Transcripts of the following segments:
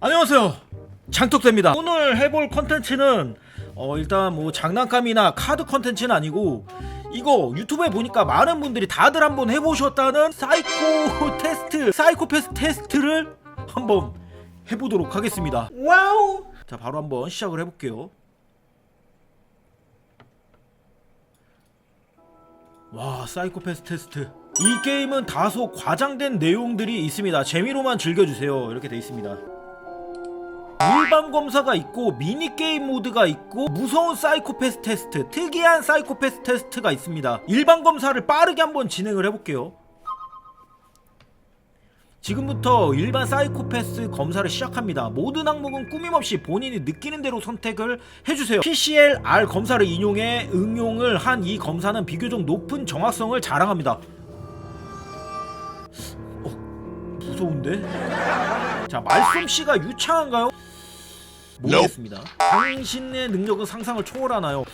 안녕하세요. 장떡대입니다. 오늘 해볼 컨텐츠는 어 일단 뭐 장난감이나 카드 컨텐츠는 아니고 이거 유튜브에 보니까 많은 분들이 다들 한번 해보셨다는 사이코 테스트 사이코패스 테스트를 한번 해보도록 하겠습니다. 와우! 자 바로 한번 시작을 해볼게요. 와 사이코패스 테스트. 이 게임은 다소 과장된 내용들이 있습니다. 재미로만 즐겨주세요. 이렇게 돼 있습니다 일반 검사가 있고 미니게임 모드가 있고 무서운 사이코패스 테스트 특이한 사이코패스 테스트가 있습니다 일반 검사를 빠르게 한번 진행을 해볼게요 지금부터 일반 사이코패스 검사를 시작합니다. 모든 항목은 꾸밈없이 본인이 느끼는 대로 선택을 해주세요. PCL-R 검사를 인용해 응용을 한 이 검사는 비교적 높은 정확성을 자랑합니다. 어, 무서운데? 자, 말솜씨가 유창한가요? 모르겠습니다. 당신의 능력은 상상을 초월하나요?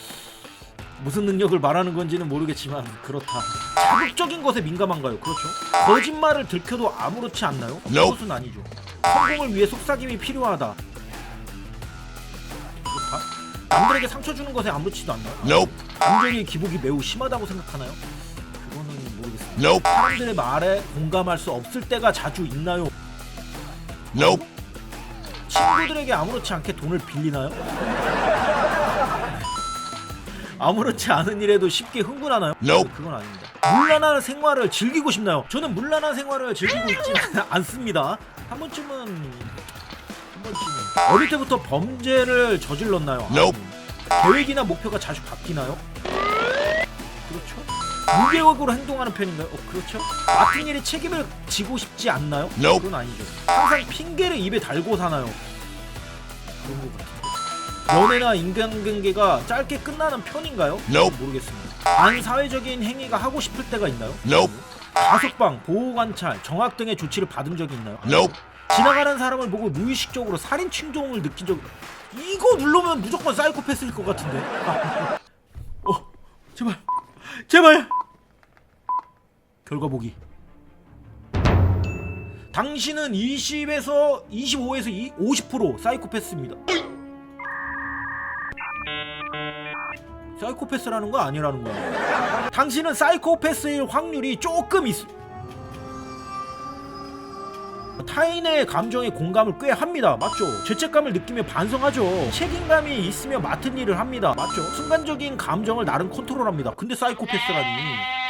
무슨 능력을 말하는 건지는 모르겠지만 그렇다. 자극적인 것에 민감한가요? 그렇죠. 거짓말을 들켜도 아무렇지 않나요? 그것은 아니죠. 성공을 위해 속삭임이 필요하다. 그렇다. 남들에게 상처 주는 것에 아무렇지도 않나요? Nope. 감정의 기복이 매우 심하다고 생각하나요? 그거는 모르겠습니다. Nope. 사람들의 말에 공감할 수 없을 때가 자주 있나요? Nope. 친구들에게 아무렇지 않게 돈을 빌리나요? 아무렇지 않은 일에도 쉽게 흥분하나요? Nope. 그건 아닙니다. 물란한 생활을 즐기고 싶나요? 저는 물란한 생활을 즐기고 있지 않습니다. 한 번쯤은 한 번쯤은 어릴 때부터 범죄를 저질렀나요? 아니요. 계획이나 목표가 자주 바뀌나요? 그렇죠. 무계획으로 행동하는 편인가요? 어, 그렇죠. 맡은 일에 책임을 지고 싶지 않나요? 그건 아니죠. 항상 핑계를 입에 달고 사나요? 그런 것 같은데. 연애나 인간관계가 짧게 끝나는 편인가요? Nope. 모르겠습니다. 반사회적인 행위가 하고 싶을 때가 있나요? Nope. 가석방, 보호관찰, 정학 등의 조치를 받은 적이 있나요? Nope. 지나가는 사람을 보고 무의식적으로 살인 충동을 느낀 적 이거 누르면 무조건 사이코패스일 것 같은데 어 제발 제발. 결과 보기. 당신은 20에서 25에서 50% 사이코패스입니다. 사이코패스라는 거 아니라는 거야 당신은 사이코패스일 확률이 조금 있, 타인의 감정에 공감을 꽤 합니다. 맞죠? 죄책감을 느끼며 반성하죠. 책임감이 있으며 맡은 일을 합니다. 맞죠? 순간적인 감정을 나름 컨트롤합니다. 근데 사이코패스라니.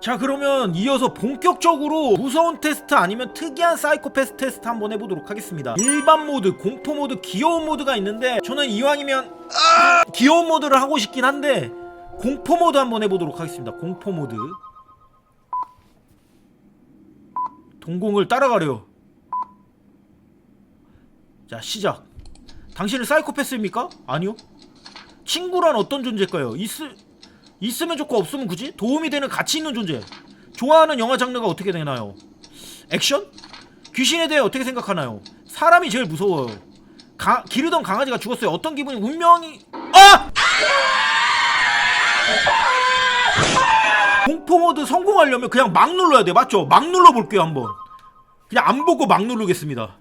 자 그러면 이어서 본격적으로 무서운 테스트 아니면 특이한 사이코패스 테스트 한번 해보도록 하겠습니다 일반 모드, 공포 모드, 귀여운 모드가 있는데 저는 이왕이면 아! 귀여운 모드를 하고 싶긴 한데 공포 모드 한번 해보도록 하겠습니다 공포 모드 동공을 따라가려. 자 시작. 당신은 사이코패스입니까? 아니요. 친구란 어떤 존재일까요? 있 있으면 좋고 없으면 굳이 도움이 되는 가치 있는 존재. 좋아하는 영화 장르가 어떻게 되나요? 액션? 귀신에 대해 어떻게 생각하나요? 사람이 제일 무서워요. 가, 기르던 강아지가 죽었어요. 어떤 기분이 운명이 아! 공포 모드 성공하려면 그냥 막 눌러야 돼 맞죠? 막 눌러볼게요 한번. 그냥 안 보고 막 누르겠습니다.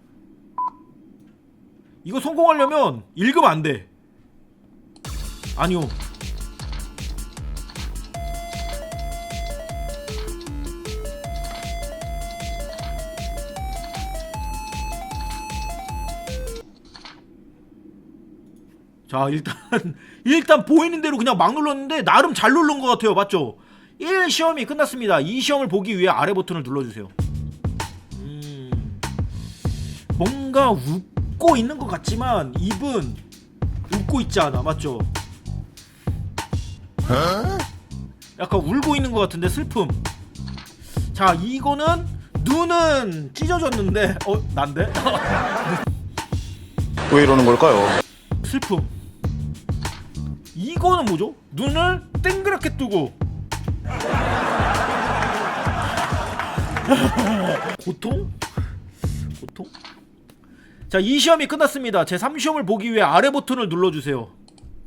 이거 성공하려면 읽으면 안돼. 아니요. 자 일단 일단 보이는 대로 그냥 막 눌렀는데 나름 잘 누른 것 같아요. 맞죠? 1 시험이 끝났습니다 2 시험을 보기 위해 아래 버튼을 눌러주세요 음, 뭔가 웃고 있는 것 같지만 입은 웃고 있지 않아 맞죠? 약간 울고 있는 것 같은데 슬픔 자 이거는 눈은 찢어졌는데 어 난데? 왜 이러는 걸까요? 슬픔. 이거는 뭐죠? 눈을 땡그랗게 뜨고 고통? 고통? 자, 이 시험이 끝났습니다. 제 3시험을 보기 위해 아래 버튼을 눌러주세요.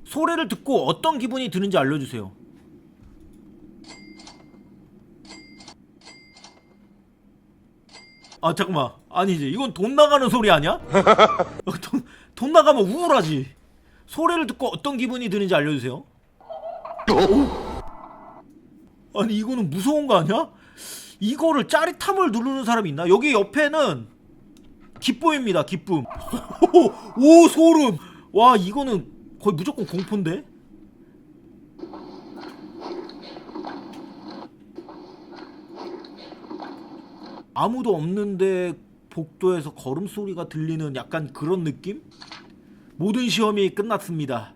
소리를 듣고 어떤 기분이 드는지 알려주세요. 아 잠깐만 아니지 이건 돈 나가는 소리 아니야? 어, 돈, 돈 나가면 우울하지 소리를 듣고 어떤 기분이 드는지 알려주세요 아니 이거는 무서운 거 아니야? 이거를 짜릿함을 누르는 사람이 있나? 여기 옆에는 기쁨입니다 기쁨 오, 오 소름 와 이거는 거의 무조건 공포인데? 아무도 없는데 복도에서 걸음소리가 들리는 약간 그런 느낌? 모든 시험이 끝났습니다.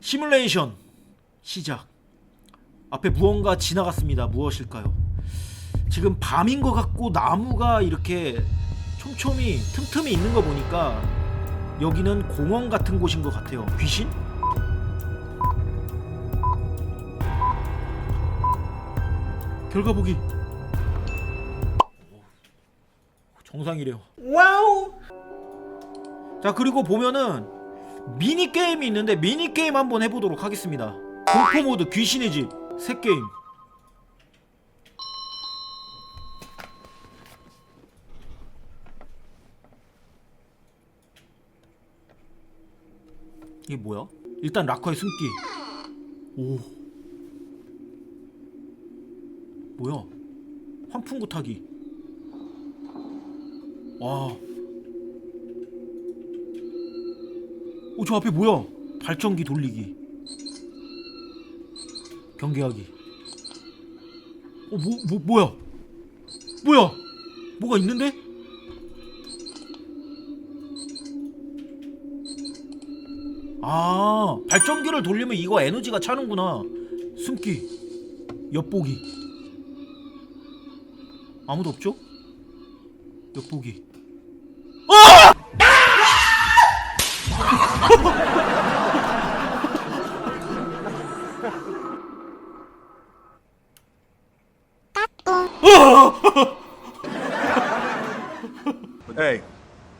시뮬레이션 시작. 앞에 무언가 지나갔습니다. 무엇일까요? 지금 밤인 것 같고 나무가 이렇게 촘촘히 틈틈이 있는 거 보니까 여기는 공원 같은 곳인 것 같아요. 귀신? 결과 보기. 정상이래요. 와우. 자 그리고 보면은 미니 게임이 있는데 미니 게임 한번 해보도록 하겠습니다. 공포 모드 귀신의 집 새 게임. 이게 뭐야? 일단 락커의 숨기. 오. 뭐야? 환풍구 타기. 와. 오, 저 앞에 뭐야? 발전기 돌리기. 경계하기. 어, 뭐, 뭐, 뭐야? 뭐야? 뭐가 있는데? 아, 발전기를 돌리면 이거 에너지가 차는구나. 숨기. 엿보기. 아무도 없죠? 엿보기.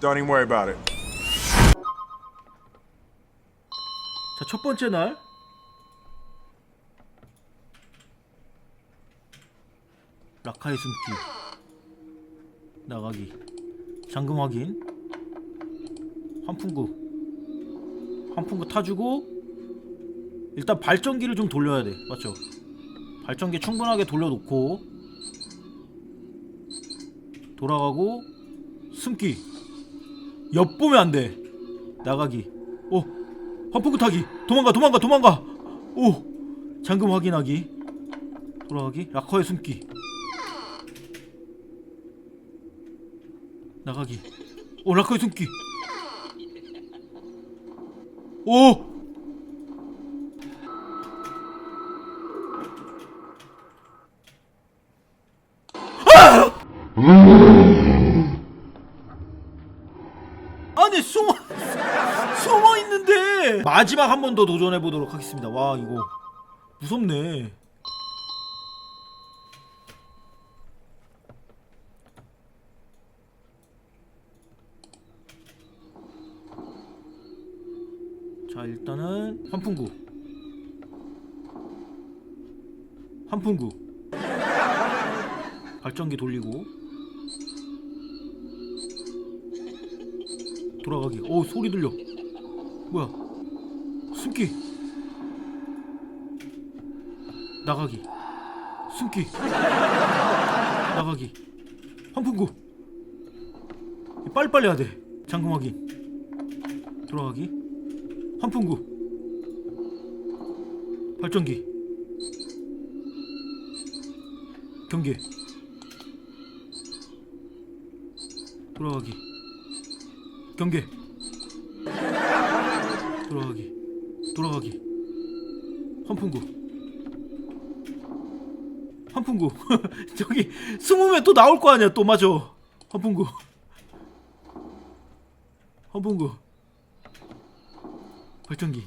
Don't even worry about it. 자, 첫 번째 날. 라카의 숨기. 나가기. 잠금 확인. 환풍구. 환풍구 타주고 일단 발전기를 좀 돌려야 돼. 맞죠? 발전기 충분하게 돌려놓고 돌아가고 숨기. 엿보면 안 돼. 나가기. 어. 환풍구 타기 도망가 도망가 도망가 오 잠금 확인하기 돌아가기 락커에 숨기 나가기 오 락커에 숨기 오 아! 아니 숨어 숨어 있는데 마지막 한 번 더 도전해 보도록 하겠습니다. 와 이거 무섭네. 자 일단은 환풍구. 환풍구. 발전기 돌리고. 돌아가기. 오 소리 들려. 뭐야 숨기. 나가기. 숨기. 나가기. 환풍구. 빨리빨리 해야 돼. 잠금 확인 돌아가기. 환풍구. 발전기. 경계. 돌아가기. 경계. 돌아가기 돌아가기. 환풍구. 환풍구. 저기 숨으면 또 나올 거 아니야 또 맞아 환풍구. 환풍구. 발전기.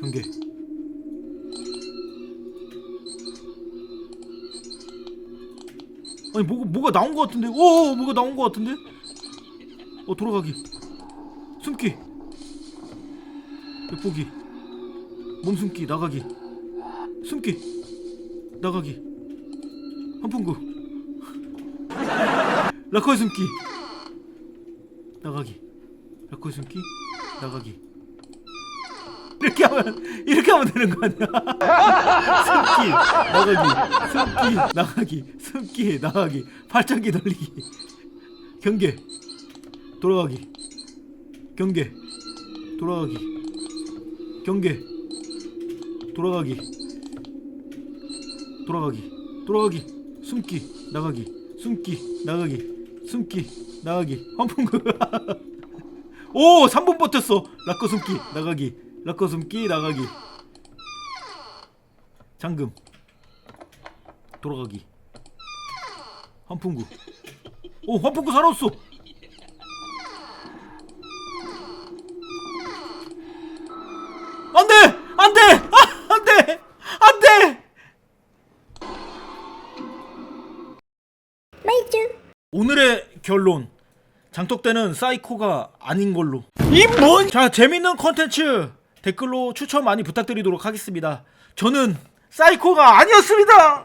경계. 아니 뭐가 뭐가 나온 것 같은데? 오 뭐가 나온 것 같은데? 어 돌아가기. 숨기. 엿보기. 몸 숨기 나가기. 숨기. 나가기. 환풍구. 라커의 숨기. 나가기. 라커의 숨기. 나가기. 이렇게 하면 이렇게 하면 되는 거 아니야? 숨기 나가기. 숨기 나가기. 숨기 나가기. 발전기 돌리기. 경계 돌아가기. 경계. 돌아가기. 경계. 돌아가기. 돌아가기. 돌아가기. 숨기. 나가기. 숨기. 나가기. 숨기. 나가기. 환풍구. 오 3분 버텼어. 라커 숨기. 나가기. 라커 숨기. 나가기. 잠금. 돌아가기. 환풍구. 오 환풍구 살아왔어 안돼! 아, 안돼! 안돼! 오늘의 결론. 장독대는 사이코가 아닌 걸로. 이뭔 자 재밌는 컨텐츠 댓글로 추천 많이 부탁드리도록 하겠습니다. 저는 사이코가 아니었습니다